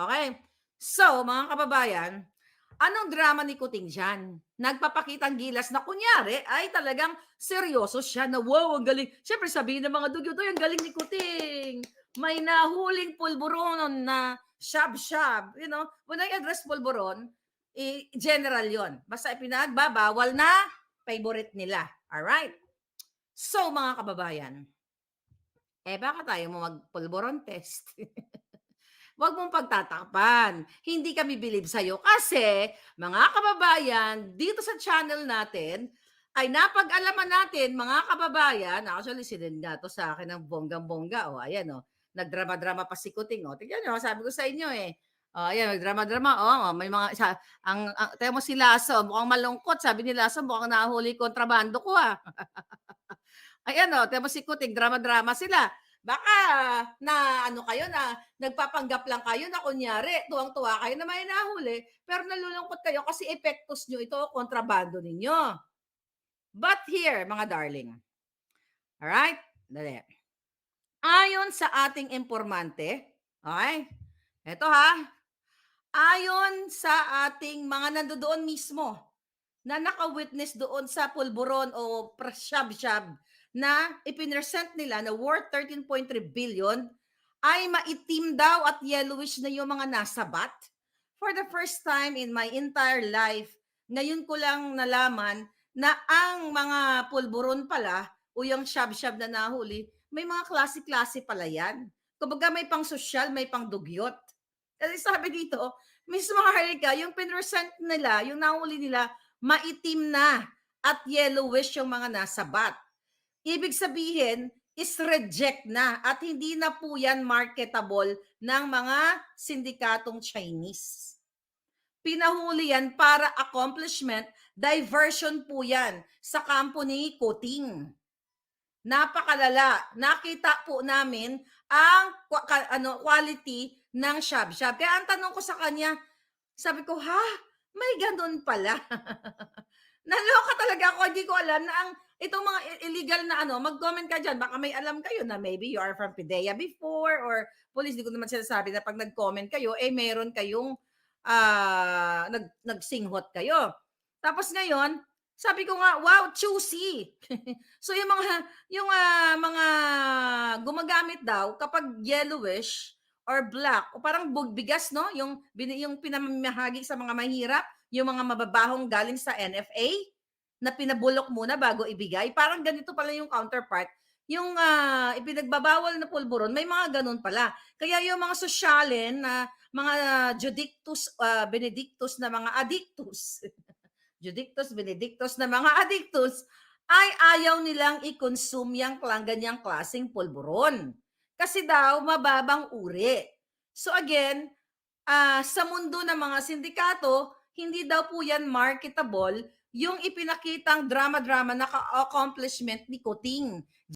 Okay? So, mga kababayan, anong drama ni Kuting dyan? Nagpapakitang gilas na kunyari ay talagang seryoso siya na wow, ang galing. Siyempre sabihin ng mga dugyo, ang galing ni Kuting. May nahuling pulburon na shab-shab. You know, when I address pulburon, eh, general yon. Basta ipinagbabawal na favorite nila. Alright? So, mga kababayan, eh baka tayo mo mag-pulburon test. Huwag mong pagtatakpan. Hindi kami believe sa'yo kasi, mga kababayan, dito sa channel natin, ay napag-alaman natin, mga kababayan, actually sinend nga to sa akin ng bonggang-bongga. O, ayan o, nagdrama-drama pa si Kuting. O, tignan nyo, sabi ko sa inyo eh. O, ayan, nagdrama-drama. O, may mga, sa, ang, ang, tayo mo si Lasso, mukhang malungkot. Sabi ni Lasso, mukhang nahuli kontrabando ko ah. ayan o, tayo mo si Kuting, drama-drama sila baka na ano kayo na nagpapanggap lang kayo na kunyari tuwang-tuwa kayo na may nahuli pero nalulungkot kayo kasi epektos nyo ito kontrabando ninyo. But here, mga darling. Alright? Dali. Ayon sa ating informante, okay? Ito ha. Ayon sa ating mga nandoon mismo na naka-witness doon sa pulburon o shab-shab na ipinresent nila na worth 13.3 billion ay maitim daw at yellowish na yung mga nasa bat. For the first time in my entire life, ngayon ko lang nalaman na ang mga pulburon pala o yung shab-shab na nahuli, may mga klase-klase pala yan. Kumbaga may pang sosyal, may pang dugyot. Kasi sabi dito, Miss Maharlika, yung pinresent nila, yung nahuli nila, maitim na at yellowish yung mga nasa bat. Ibig sabihin, is reject na at hindi na po yan marketable ng mga sindikatong Chinese. Pinahuli yan para accomplishment, diversion po yan sa kampo ni Kuting. Napakalala. Nakita po namin ang ano, quality ng shab-shab. Kaya ang tanong ko sa kanya, sabi ko, ha? May ganun pala. Naloka talaga ako, hindi ko alam na ang itong mga illegal na ano, mag-comment ka dyan. Baka may alam kayo na maybe you are from PIDEA before or police. Di ko naman sinasabi na pag nag-comment kayo, eh meron kayong uh, nag, nagsinghot kayo. Tapos ngayon, sabi ko nga, wow, choosy. so yung mga yung uh, mga gumagamit daw kapag yellowish or black o parang bigas no, yung yung pinamamahagi sa mga mahirap, yung mga mababahong galing sa NFA na pinabulok muna bago ibigay. Parang ganito pala yung counterpart. Yung uh, ipinagbabawal na pulburon, may mga ganun pala. Kaya yung mga sosyalin na mga judictus, uh, benedictus na mga addictus, judictus, benedictus na mga addictus, ay ayaw nilang i-consume yung ganyang klaseng pulburon. Kasi daw, mababang uri. So again, uh, sa mundo ng mga sindikato, hindi daw po yan marketable yung ipinakitang drama-drama na accomplishment ni Kuting.